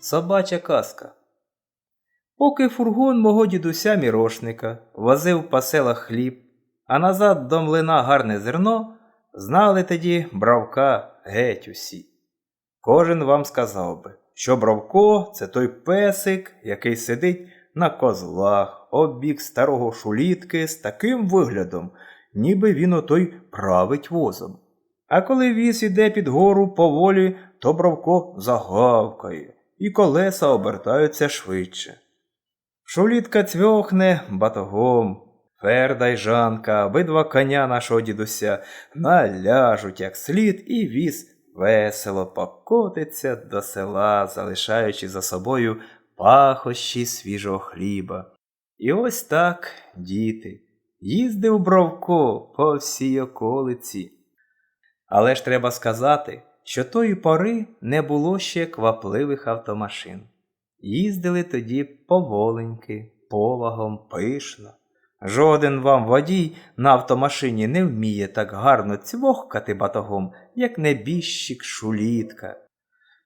Собача казка. Поки фургон мого дідуся мірошника возив по селах хліб, а назад до млина гарне зерно, знали тоді бравка геть усі. Кожен вам сказав би, що Бравко це той песик, який сидить на козлах, обік старого шулітки з таким виглядом, ніби він отой править возом. А коли віз іде під гору поволі, то Бравко загавкає, і колеса обертаються швидше. Шулітка цвьохне батогом. Ферда й Жанка, обидва коня нашого дідуся, наляжуть як слід, і віз весело покотиться до села, залишаючи за собою пахощі свіжого хліба. І ось так, діти, їздив Бровко по всій околиці. Але ж треба сказати, що тої пори не було ще квапливих автомашин. Їздили тоді поволеньки, повагом, пишно. Жоден вам водій на автомашині не вміє так гарно цвохкати батогом, як небіжчик шулітка.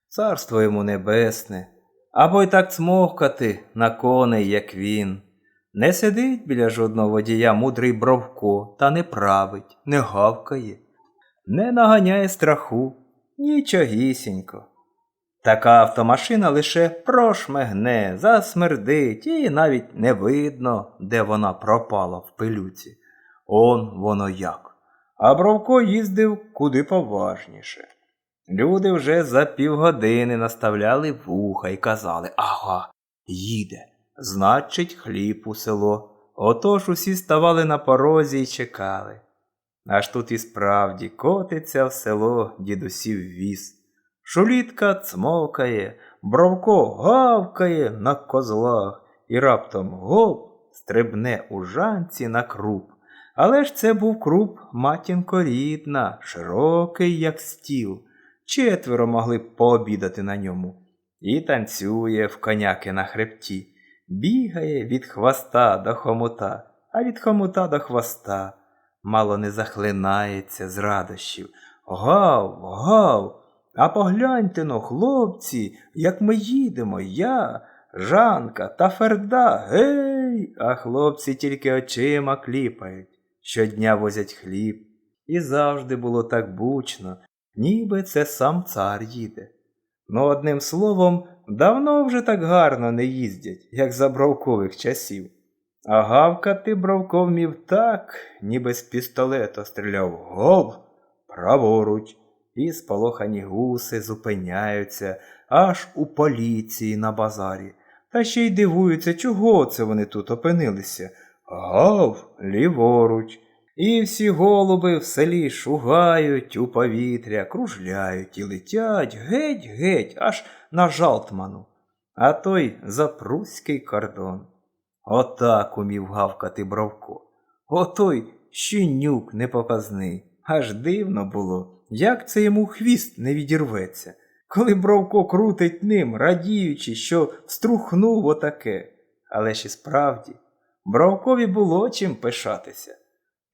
Царство йому небесне, або й так цмохкати на коней, як він. Не сидить біля жодного водія мудрий бровко та не править, не гавкає, не наганяє страху, нічогісінько. Така автомашина лише прошмигне, засмердить і навіть не видно, де вона пропала в пилюці. Он воно як. А Бровко їздив куди поважніше. Люди вже за півгодини наставляли вуха і казали Ага, їде. Значить, хліб у село. Отож усі ставали на порозі і чекали. Аж тут і справді котиться в село дідусів віз. Шулітка цмокає, бровко гавкає на козлах і раптом гоп стрибне у жанці на круп. Але ж це був круп матінко рідна, широкий, як стіл. Четверо могли б пообідати на ньому. І танцює в коняки на хребті, бігає від хвоста до хомута, а від хомута до хвоста. Мало не захлинається з радощів. Гав, гав. А погляньте но, хлопці, як ми їдемо, я, Жанка та Ферда, гей, а хлопці тільки очима кліпають, щодня возять хліб. І завжди було так бучно, ніби це сам цар їде. Ну, одним словом, давно вже так гарно не їздять, як за бровкових часів. А гавкати бровко вмів так, ніби з пістолета стріляв гов, праворуч і сполохані гуси зупиняються аж у поліції на базарі. Та ще й дивуються, чого це вони тут опинилися. Гав, ліворуч. І всі голуби в селі шугають у повітря, кружляють і летять геть-геть, аж на жалтману. А той за кордон. Отак умів гавкати Бровко. Отой щенюк непоказний. Аж дивно було, як це йому хвіст не відірветься, коли Бровко крутить ним, радіючи, що струхнув отаке. Але ж і справді, Бровкові було чим пишатися.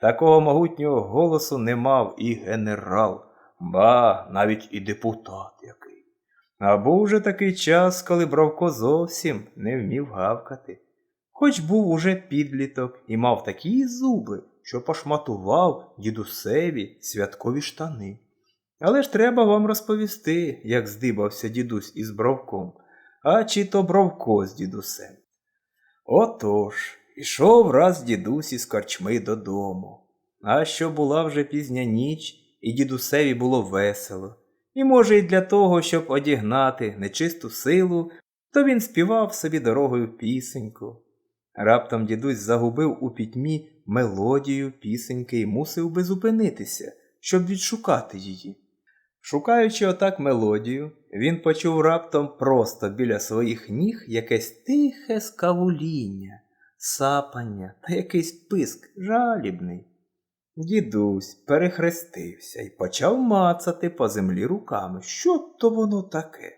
Такого могутнього голосу не мав і генерал, ба навіть і депутат який. А був уже такий час, коли Бровко зовсім не вмів гавкати. Хоч був уже підліток і мав такі зуби, що пошматував дідусеві святкові штани. Але ж треба вам розповісти, як здибався дідусь із бровком, а чи то бровко з дідусем. Отож, ішов раз дідусь із корчми додому. А що була вже пізня ніч, і дідусеві було весело. І, може, й для того, щоб одігнати нечисту силу, то він співав собі дорогою пісеньку. Раптом дідусь загубив у пітьмі мелодію пісеньки і мусив би зупинитися, щоб відшукати її. Шукаючи отак мелодію, він почув раптом просто біля своїх ніг якесь тихе скавуління, сапання та якийсь писк жалібний. Дідусь перехрестився і почав мацати по землі руками. Що то воно таке?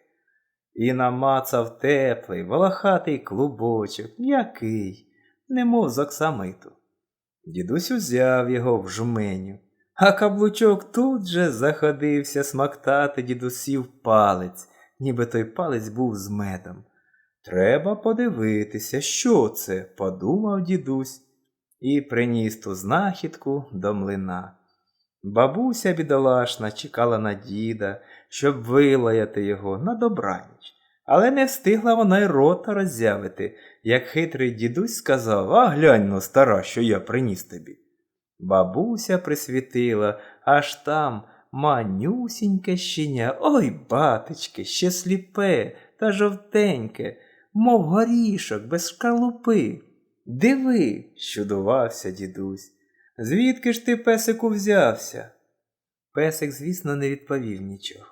І намацав теплий, волохатий клубочок, м'який, немов з оксамиту. Дідусь узяв його в жменю, а каблучок тут же заходився смактати дідусів палець, ніби той палець був з медом. Треба подивитися, що це, подумав дідусь і приніс ту знахідку до млина. Бабуся бідолашна чекала на діда, щоб вилаяти його на добраніч. Але не встигла вона й рота роззявити, як хитрий дідусь сказав А глянь но, стара, що я приніс тобі. Бабуся присвітила, аж там манюсіньке щеня, ой, батечки, ще сліпе та жовтеньке, мов горішок без шкарлупи. Диви, щудувався дідусь. Звідки ж ти, песику, взявся? Песик, звісно, не відповів нічого,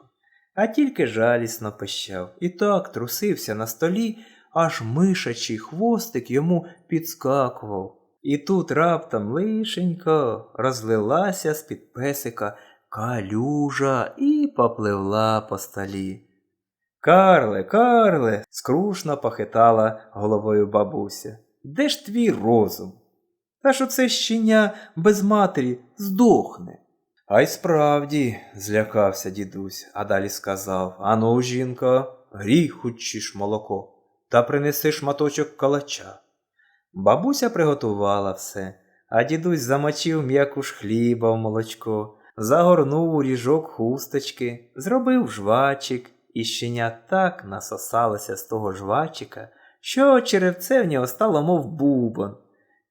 а тільки жалісно пищав і так трусився на столі, аж мишачий хвостик йому підскакував. І тут раптом лишенько розлилася з-під песика калюжа і попливла по столі. Карле, Карле, скрушно похитала головою бабуся. Де ж твій розум? Та ж оце щеня без матері здохне. А й справді, злякався дідусь, а далі сказав Ану, жінка, грій хучиш молоко, та принеси шматочок калача. Бабуся приготувала все, а дідусь замочив м'яку ж хліба в молочко, загорнув у ріжок хусточки, зробив жвачик, і щеня так насосалося з того жвачика, що черевце в нього стало мов бубон.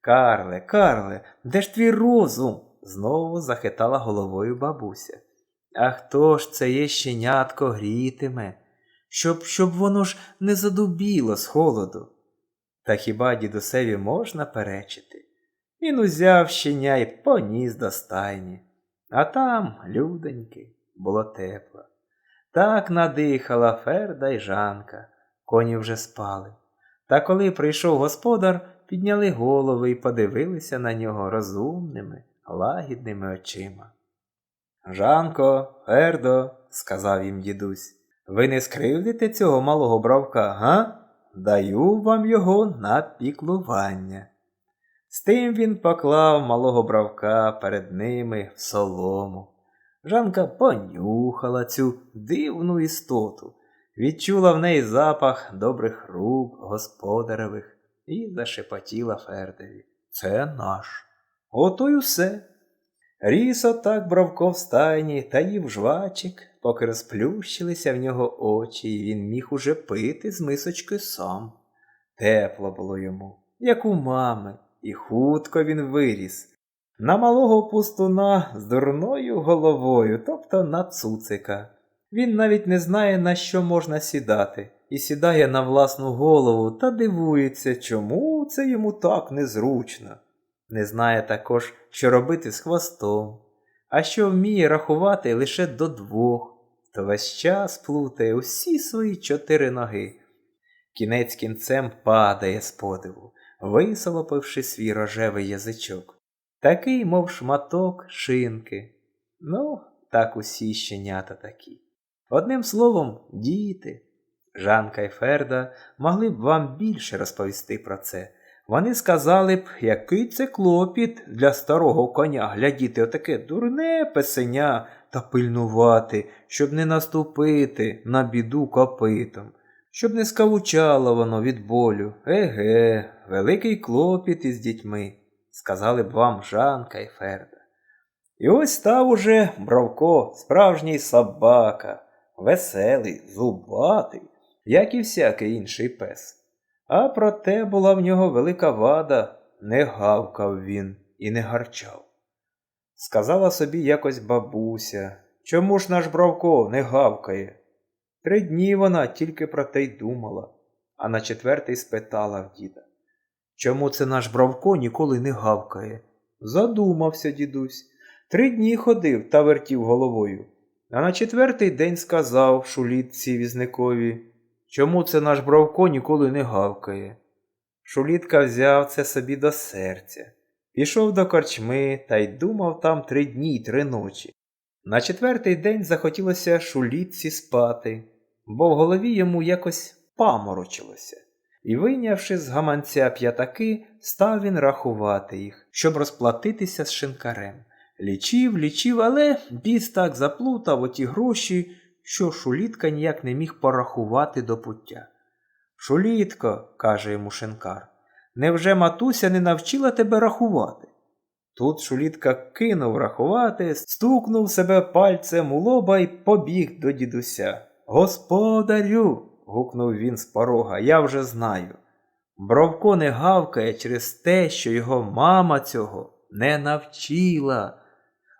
Карле, Карле, де ж твій розум? знову захитала головою бабуся. А хто ж це є щенятко грітиме, щоб щоб воно ж не задубіло з холоду? Та хіба дідусеві можна перечити? Він узяв щеня і поніс до стайні. А там, люденьки, було тепло. Так надихала Ферда й Жанка, коні вже спали. Та коли прийшов господар, підняли голови і подивилися на нього розумними, лагідними очима. Жанко, Фердо, сказав їм дідусь, ви не скривдите цього малого бравка, га? Даю вам його на піклування. З тим він поклав малого бравка перед ними в солому. Жанка понюхала цю дивну істоту, відчула в неї запах добрих рук господаревих і зашепотіла Фердові. Це наш. Ото й усе. Ріс отак бравко в стайні та їв жвачик, поки розплющилися в нього очі, і він міг уже пити з мисочки сам. Тепло було йому, як у мами, і хутко він виріс. На малого пустуна з дурною головою, тобто на цуцика. Він навіть не знає, на що можна сідати, і сідає на власну голову та дивується, чому це йому так незручно. Не знає також, що робити з хвостом, а що вміє рахувати лише до двох, то весь час плутає усі свої чотири ноги. Кінець кінцем падає з подиву, висолопивши свій рожевий язичок. Такий, мов шматок шинки. Ну, так усі щенята такі. Одним словом, діти. Жанка і Ферда могли б вам більше розповісти про це. Вони сказали б, який це клопіт для старого коня глядіти отаке дурне песеня та пильнувати, щоб не наступити на біду копитом, щоб не скавучало воно від болю. Еге, великий клопіт із дітьми, сказали б вам Жанка і Ферда. І ось став уже Бравко, справжній собака, веселий, зубатий, як і всякий інший пес. А проте була в нього велика вада, не гавкав він і не гарчав. Сказала собі якось бабуся, чому ж наш Бравко не гавкає? Три дні вона тільки про те й думала, а на четвертий спитала в діда. Чому це наш Бравко ніколи не гавкає? Задумався дідусь. Три дні ходив та вертів головою. А на четвертий день сказав шулітці візникові, чому це наш Бравко ніколи не гавкає. Шулітка взяв це собі до серця, пішов до корчми та й думав там три дні й три ночі. На четвертий день захотілося шулітці спати, бо в голові йому якось паморочилося. І, вийнявши з гаманця п'ятаки, став він рахувати їх, щоб розплатитися з шинкарем. Лічив, лічив, але біс так заплутав оті гроші, що Шулітка ніяк не міг порахувати до пуття. Шулітко, каже йому шинкар, невже матуся не навчила тебе рахувати? Тут Шулітка кинув рахувати, стукнув себе пальцем у лоба й побіг до дідуся. Господарю. гукнув він з порога, я вже знаю. Бровко не гавкає через те, що його мама цього не навчила.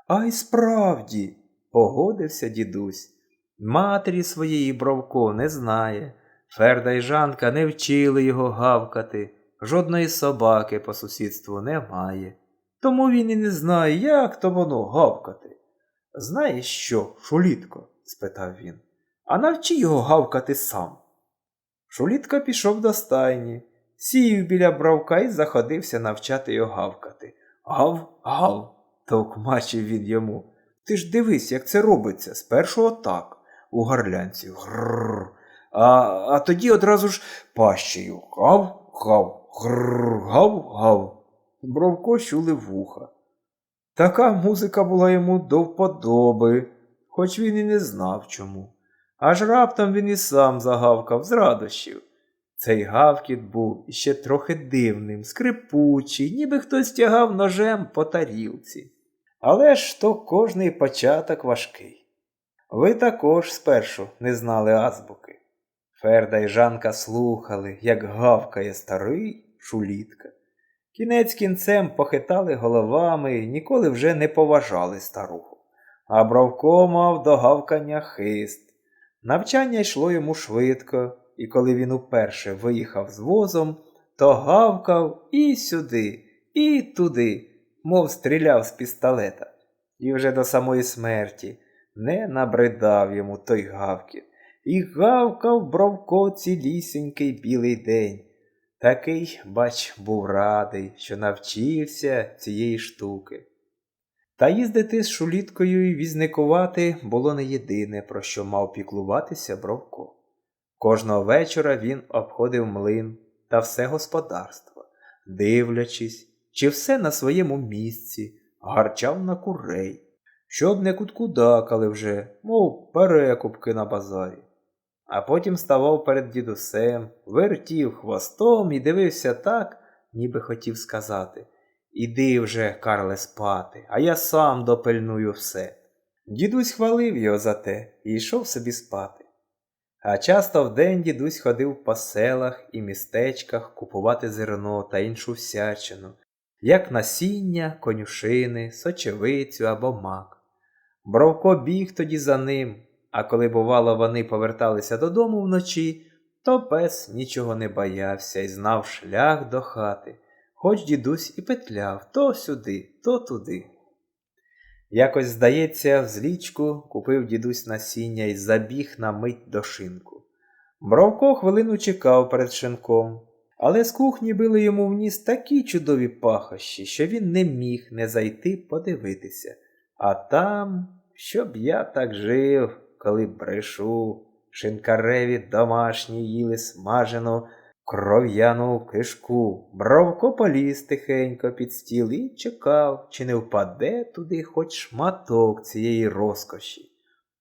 А й справді, погодився дідусь. Матері своєї Бровко не знає. Ферда й Жанка не вчили його гавкати, жодної собаки по сусідству немає. Тому він і не знає, як то воно гавкати. Знаєш що, Шулітко? спитав він. А навчи його гавкати сам. Шулітка пішов до стайні, сів біля бравка і заходився навчати його гавкати. Гав, гав, товкмачив він йому. Ти ж дивись, як це робиться, спершу отак, у горлянці. Грррр. А, а тоді одразу ж пащею. Гав, гав, грррр, гав, гав. Бровко щули вуха. Така музика була йому до вподоби, хоч він і не знав чому. Аж раптом він і сам загавкав з радощів. Цей гавкіт був іще трохи дивним, скрипучий, ніби хтось тягав ножем по тарілці. Але ж то кожний початок важкий. Ви також спершу не знали азбуки. Ферда й Жанка слухали, як гавкає старий шулітка. Кінець кінцем похитали головами, ніколи вже не поважали старуху. А Бровко мав до гавкання хист. Навчання йшло йому швидко, і коли він уперше виїхав з возом, то гавкав і сюди, і туди, мов стріляв з пістолета. І вже до самої смерті не набридав йому той гавкіт. І гавкав Бровко цілісінький білий день. Такий, бач, був радий, що навчився цієї штуки. Та їздити з шуліткою і візникувати було не єдине, про що мав піклуватися Бровко. Кожного вечора він обходив млин та все господарство, дивлячись, чи все на своєму місці, гарчав на курей, щоб не куткудакали вже, мов перекупки на базарі. А потім ставав перед дідусем, вертів хвостом і дивився так, ніби хотів сказати Іди вже, Карле, спати, а я сам допильную все. Дідусь хвалив його за те і йшов собі спати. А часто вдень дідусь ходив по селах і містечках купувати зерно та іншу всячину, як насіння, конюшини, сочевицю або мак. Бровко біг тоді за ним, а коли, бувало, вони поверталися додому вночі, то пес нічого не боявся і знав шлях до хати, хоч дідусь і петляв то сюди, то туди. Якось, здається, в злічку купив дідусь насіння і забіг на мить до шинку. Бровко хвилину чекав перед шинком, але з кухні били йому в ніс такі чудові пахощі, що він не міг не зайти подивитися. А там, щоб я так жив, коли брешу, шинкареві домашні їли смажену кров'яну кишку. Бровко поліз тихенько під стіл і чекав, чи не впаде туди хоч шматок цієї розкоші.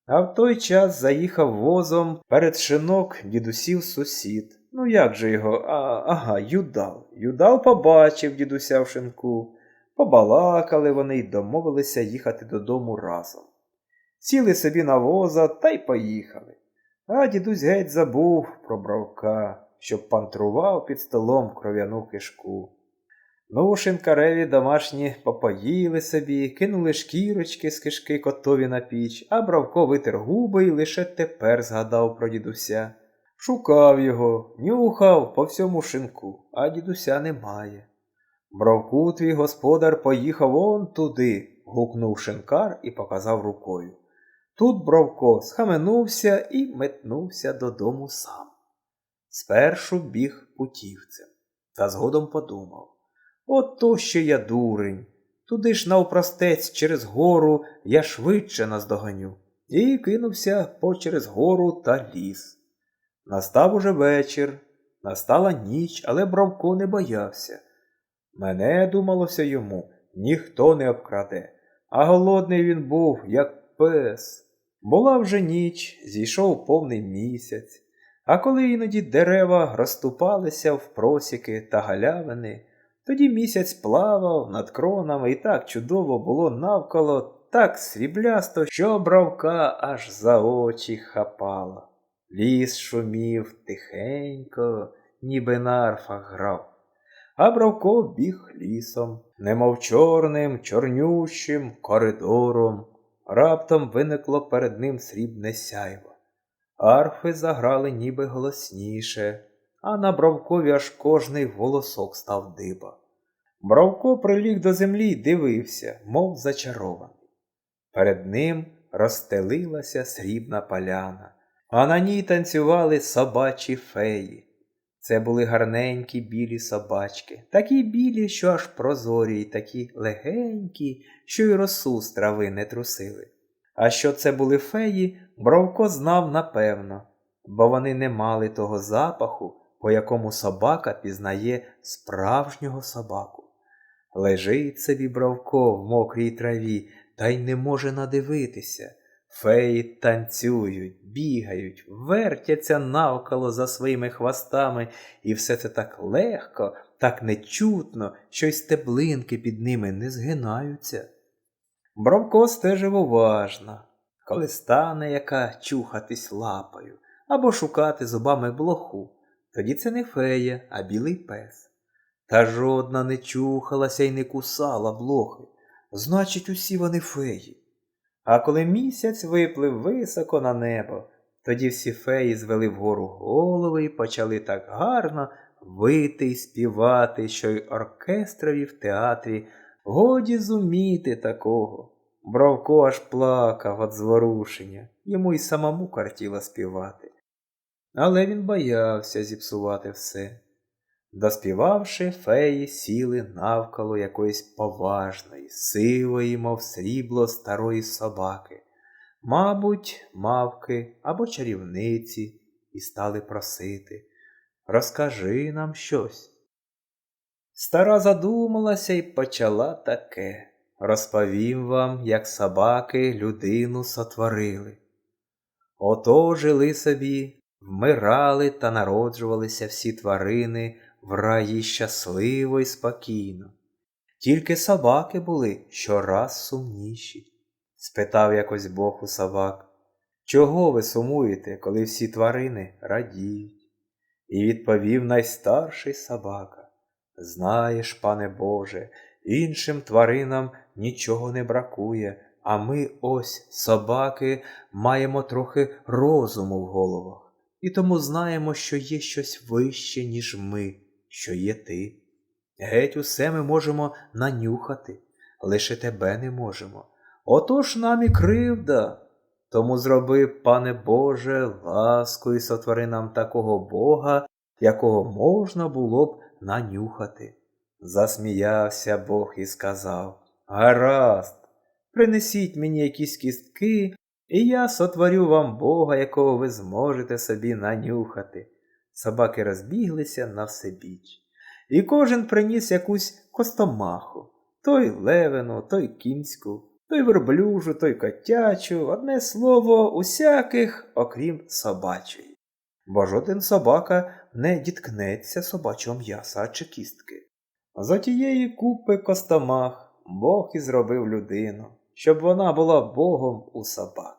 А в той час заїхав возом перед шинок дідусів сусід. Ну як же його? А, Ага, юдал. Юдал побачив дідуся в шинку. Побалакали вони й домовилися їхати додому разом. Сіли собі на воза та й поїхали. А дідусь геть забув про бровка щоб пантрував під столом кров'яну кишку. Ну, шинкареві домашні попоїли собі, кинули шкірочки з кишки котові на піч, а Бравко витер губи і лише тепер згадав про дідуся. Шукав його, нюхав по всьому шинку, а дідуся немає. Бровку твій господар поїхав он туди, гукнув шинкар і показав рукою. Тут Бровко схаменувся і метнувся додому сам. Спершу біг путівцем, та згодом подумав Ото що я дурень. Туди ж навпростець через гору я швидше наздоганю, і кинувся по через гору та ліс. Настав уже вечір, настала ніч, але Бравко не боявся. Мене, думалося йому, ніхто не обкраде, а голодний він був, як пес. Була вже ніч, зійшов повний місяць, а коли іноді дерева розступалися в просіки та галявини, тоді місяць плавав над кронами і так чудово було навколо, так сріблясто, що бравка аж за очі хапала. Ліс шумів тихенько, ніби на арфах грав. А Бравко біг лісом, немов чорним, чорнющим коридором. Раптом виникло перед ним срібне сяйво. Арфи заграли ніби голосніше, а на Бравкові аж кожний волосок став диба. Бравко приліг до землі й дивився, мов зачарований. Перед ним розстелилася срібна поляна, а на ній танцювали собачі феї. Це були гарненькі білі собачки, такі білі, що аж прозорі, й такі легенькі, що й росу з трави не трусили. А що це були феї, Бровко знав напевно, бо вони не мали того запаху, по якому собака пізнає справжнього собаку. Лежить собі Бровко в мокрій траві та й не може надивитися. Феї танцюють, бігають, вертяться навколо за своїми хвостами, і все це так легко, так нечутно, що й стеблинки під ними не згинаються. Бровко стежив уважно, коли стане яка чухатись лапою або шукати зубами блоху, тоді це не фея, а білий пес. Та жодна не чухалася й не кусала блохи, значить, усі вони феї. А коли місяць виплив високо на небо, тоді всі феї звели вгору голови і почали так гарно вити й співати, що й оркестрові в театрі годі зуміти такого. Бровко аж плакав від зворушення, йому й самому картіло співати. Але він боявся зіпсувати все. Доспівавши, феї сіли навколо якоїсь поважної, сивої, мов срібло старої собаки, мабуть, мавки або чарівниці, і стали просити Розкажи нам щось. Стара задумалася і почала таке розповім вам, як собаки людину сотворили. Ото жили собі, вмирали та народжувалися всі тварини в раї щасливо й спокійно. Тільки собаки були щораз сумніші. Спитав якось Бог у собак, чого ви сумуєте, коли всі тварини радіють? І відповів найстарший собака. Знаєш, пане Боже, іншим тваринам нічого не бракує, а ми ось, собаки, маємо трохи розуму в головах, і тому знаємо, що є щось вище, ніж ми що є ти. Геть усе ми можемо нанюхати, лише тебе не можемо. Отож нам і кривда. Тому зроби, пане Боже, ласку і сотвори нам такого Бога, якого можна було б нанюхати. Засміявся Бог і сказав Гаразд, принесіть мені якісь кістки, і я сотворю вам Бога, якого ви зможете собі нанюхати. Собаки розбіглися на все біч. І кожен приніс якусь костомаху той левину, той кінську, той верблюжу, той котячу, одне слово, усяких, окрім собачої. Бо жоден собака не діткнеться собачого м'яса чи кістки. За тієї купи костомах Бог і зробив людину, щоб вона була Богом у собак.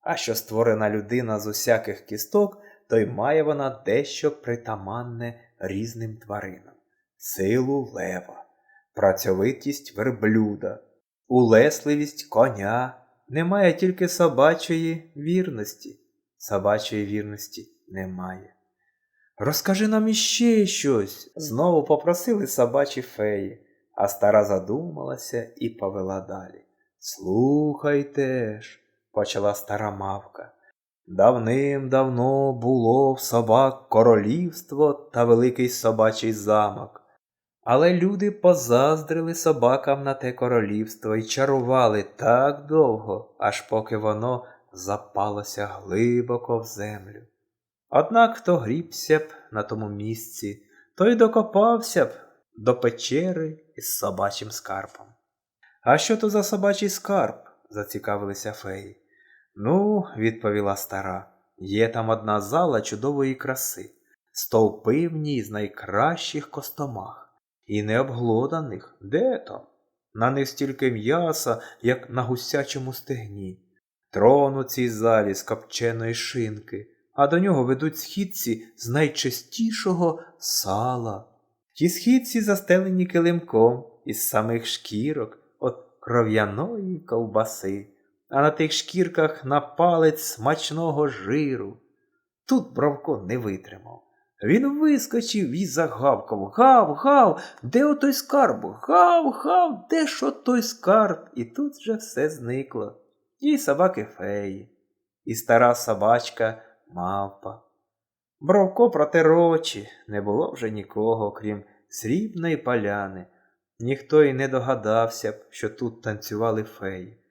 А що створена людина з усяких кісток, то й має вона дещо притаманне різним тваринам, силу лева, працьовитість верблюда, улесливість коня, немає тільки собачої вірності, собачої вірності немає. Розкажи нам іще щось, знову попросили собачі феї, а стара задумалася і повела далі. Слухайте ж, почала стара мавка. Давним-давно було в собак королівство та великий собачий замок. Але люди позаздрили собакам на те королівство і чарували так довго, аж поки воно запалося глибоко в землю. Однак хто грібся б на тому місці, той докопався б до печери із собачим скарбом. А що то за собачий скарб? зацікавилися феї. Ну, відповіла стара, є там одна зала чудової краси, стовпи в ній з найкращих костомах, і не обглоданих. Де там? На них стільки м'яса, як на гусячому стегні. Трон у цій залі з копченої шинки, а до нього ведуть східці з найчистішого сала. Ті східці застелені килимком із самих шкірок от кров'яної ковбаси, а на тих шкірках на палець смачного жиру. Тут Бровко не витримав. Він вискочив і загавкав Гав, гав, де отой скарб? Гав, гав, де ж отой скарб? І тут же все зникло. І собаки феї, і стара собачка мавпа. Бровко протер очі, не було вже нікого, крім срібної поляни. Ніхто й не догадався б, що тут танцювали феї.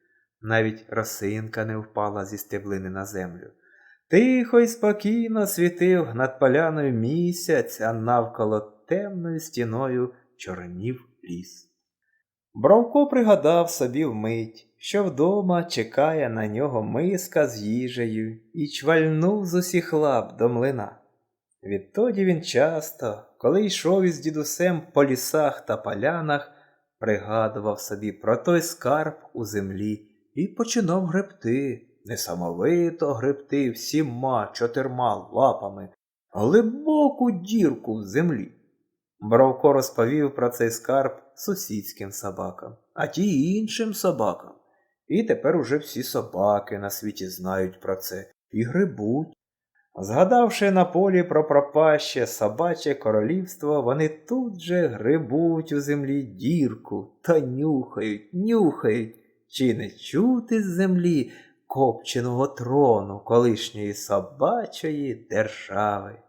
Навіть росинка не впала зі стеблини на землю. Тихо й спокійно світив над поляною місяць, а навколо темною стіною чорнів ліс. Бровко пригадав собі вмить, що вдома чекає на нього миска з їжею і чвальнув з усіх лап до млина. Відтоді він часто, коли йшов із дідусем по лісах та полянах, пригадував собі про той скарб у землі і починав гребти, несамовито гребти всіма чотирма лапами, глибоку дірку в землі. Бровко розповів про цей скарб сусідським собакам, а ті іншим собакам. І тепер уже всі собаки на світі знають про це і грибуть. Згадавши на полі про пропаще собаче королівство, вони тут же грибуть у землі дірку та нюхають, нюхають, чи не чути з землі копченого трону колишньої собачої держави.